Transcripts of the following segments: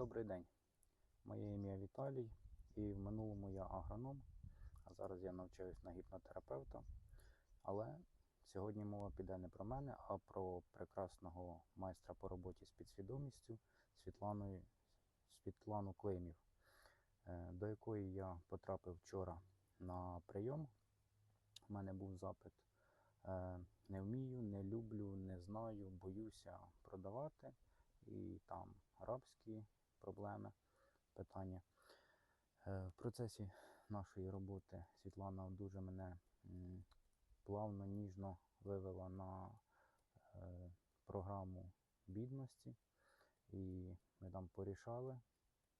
Добрий день. Моє ім'я Віталій, і в минулому я агроном, а зараз я навчаюсь на гіпнотерапевта. Але сьогодні мова піде не про мене, а про прекрасного майстра по роботі з підсвідомістю Світлану, Світлану Клеймів, е, до якої я потрапив вчора на прийом. У мене був запит. е, Не вмію, не люблю, не знаю, боюся продавати. І там рабські проблеми, питання. Е, в процесі нашої роботи Світлана дуже мене плавно, ніжно вивела на е, програму бідності, і ми там порішали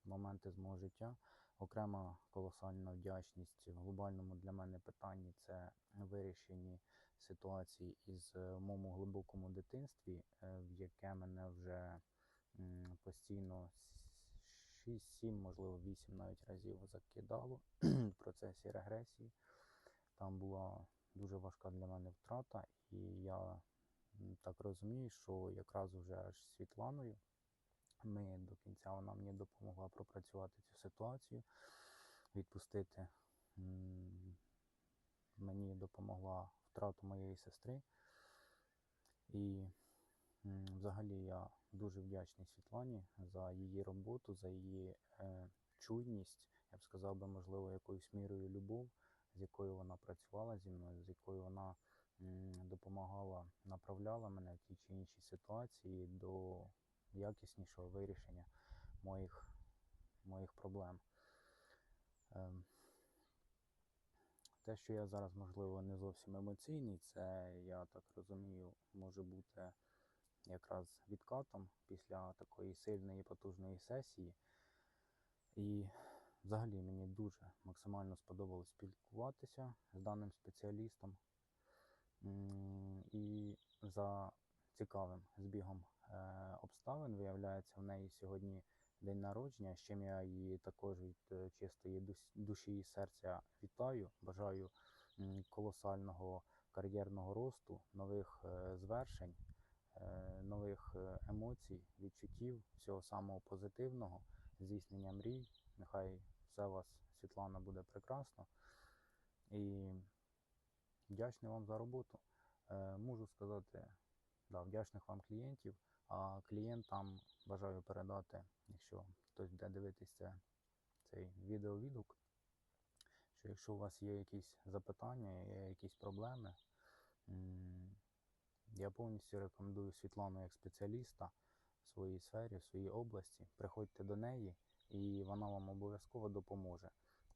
моменти з мого життя. Окрема колосальна вдячність в глобальному для мене питанні це вирішені ситуації із е, моєму глибокому дитинстві, в яке мене вже постійно 6, 7, можливо, 8 навіть разів закидало в процесі регресії. Там була дуже важка для мене втрата, і я так розумію, що якраз вже аж з Світланою ми до кінця вона мені допомогла пропрацювати цю ситуацію, відпустити. Мені допомогла втрата моєї сестри. І взагалі я дуже вдячний Світлані за її роботу, за її е, чуйність, я б сказав би, можливо, якоюсь мірою любов, з якою вона працювала зі мною, з якою вона допомагала, направляла мене в ті чи інші ситуації до якіснішого вирішення моїх, моїх проблем. Ем, те, що я зараз, можливо, не зовсім емоційний, це, я так розумію, може бути якраз відкатом після такої сильної потужної сесії. І взагалі мені дуже максимально сподобалось спілкуватися з даним спеціалістом. І за цікавим збігом е, обставин, виявляється, в неї сьогодні день народження, з чим я її також від е, чистої душі і серця вітаю. Бажаю колосального кар'єрного росту, нових е, звершень, нових е, емоцій, відчуттів, всього самого позитивного, здійснення мрій. Нехай все у вас, Світлана, буде прекрасно. І вдячний вам за роботу. Е, Можу сказати, да, вдячних вам клієнтів, а клієнтам бажаю передати, якщо хтось буде дивитися цей відеовідгук, що якщо у вас є якісь запитання, є якісь проблеми, я повністю рекомендую Світлану як спеціаліста в своїй сфері, в своїй області. Приходьте до неї, і вона вам обов'язково допоможе.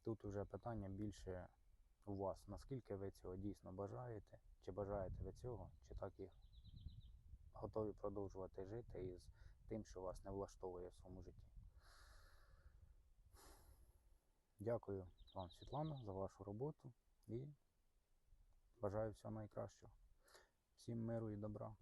Тут вже питання більше у вас, наскільки ви цього дійсно бажаєте, чи бажаєте ви цього, чи так і готові продовжувати жити із тим, що вас не влаштовує в своєму житті. Дякую вам, Світлана, за вашу роботу і бажаю всього найкращого. Всім миру і добра.